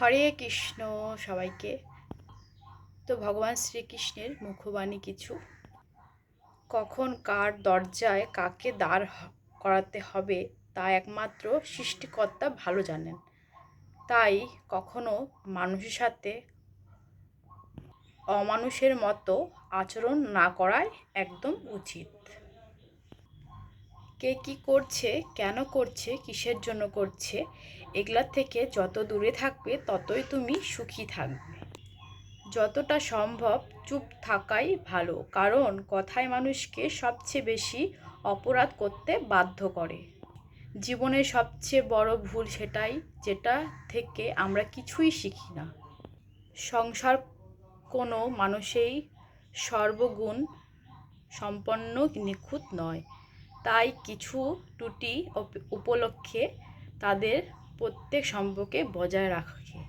হরে কৃষ্ণ সবাইকে। তো ভগবান শ্রীকৃষ্ণের মুখবাণী কিছু। কখন কার দরজায় কাকে দাঁড় করাতে হবে তা একমাত্র সৃষ্টিকর্তা ভালো জানেন। তাই কখনো মানুষের সাথে অমানুষের মতো আচরণ না করাই একদম উচিত। কে কি করছে, কেন করছে, কিসের জন্য করছে, এগুলার থেকে যত দূরে থাকবে ততই তুমি সুখী থাকবে। যতটা সম্ভব চুপ থাকাই ভালো, কারণ কথায় মানুষকে সবচেয়ে বেশি অপরাধ করতে বাধ্য করে। জীবনের সবচেয়ে বড় ভুল সেটাই, যেটা থেকে আমরা কিছুই শিখি না। সংসার কোনো মানুষেই সর্বগুণ সম্পন্ন নিখুঁত নয়। তাই কিছু ত্রুটি উপ- উপলক্ষে তাদের প্রত্যেক সম্পর্কে বজায় রাখে।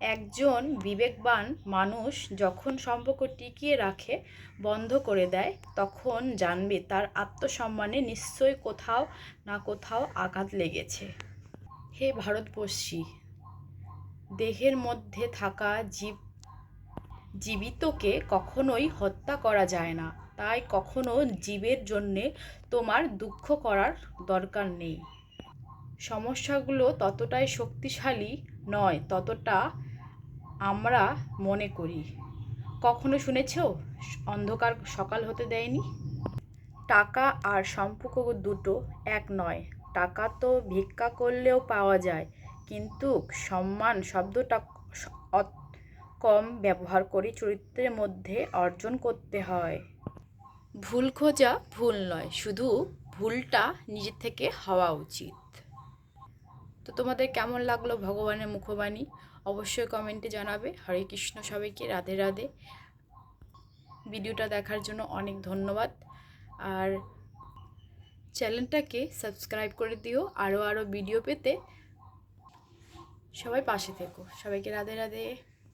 একজন বিবেকবান মানুষ যখন সম্পর্ক টিকিয়ে রাখে, বন্ধ করে দেয়, তখন জানবে তার আত্মসম্মানে নিশ্চয়ই কোথাও না কোথাও আঘাত লেগেছে। হে ভারতবর্ষী, দেহের মধ্যে থাকা জীব, জীবিতকে কখনোই হত্যা করা যায় না। তাই কখনো জীবের জন্যে তোমার দুঃখ করার দরকার নেই। সমস্যাগুলো ততটাই শক্তিশালী নয় ততটা আমরা মনে করি। কখনো শুনেছ? অন্ধকার সকাল হতে দেয়নি? টাকা আর সম্পর্ক দুটো এক নয়। টাকা তো ভিক্ষা করলেও পাওয়া যায়, কিন্তু সম্মান শব্দটা কম ব্যবহার করে চরিত্রের মধ্যে অর্জন করতে হয়। ভুল খোঁজা ভুল নয়, শুধু ভুলটা নিজের থেকে হওয়া উচিত। তো তোমাদের কেমন লাগল ভগবানের মুখবাণী? অবশ্যই কমেন্টে জানাবে। হরে কৃষ্ণ সবাইকে, রাধে রাধে। ভিডিওটা দেখার জন্য অনেক ধন্যবাদ। আর চ্যানেলটাকে সাবস্ক্রাইব করে দিও। আরও আরও ভিডিও পেতে সবাই পাশে থেকো। সবাইকে রাধে রাধে।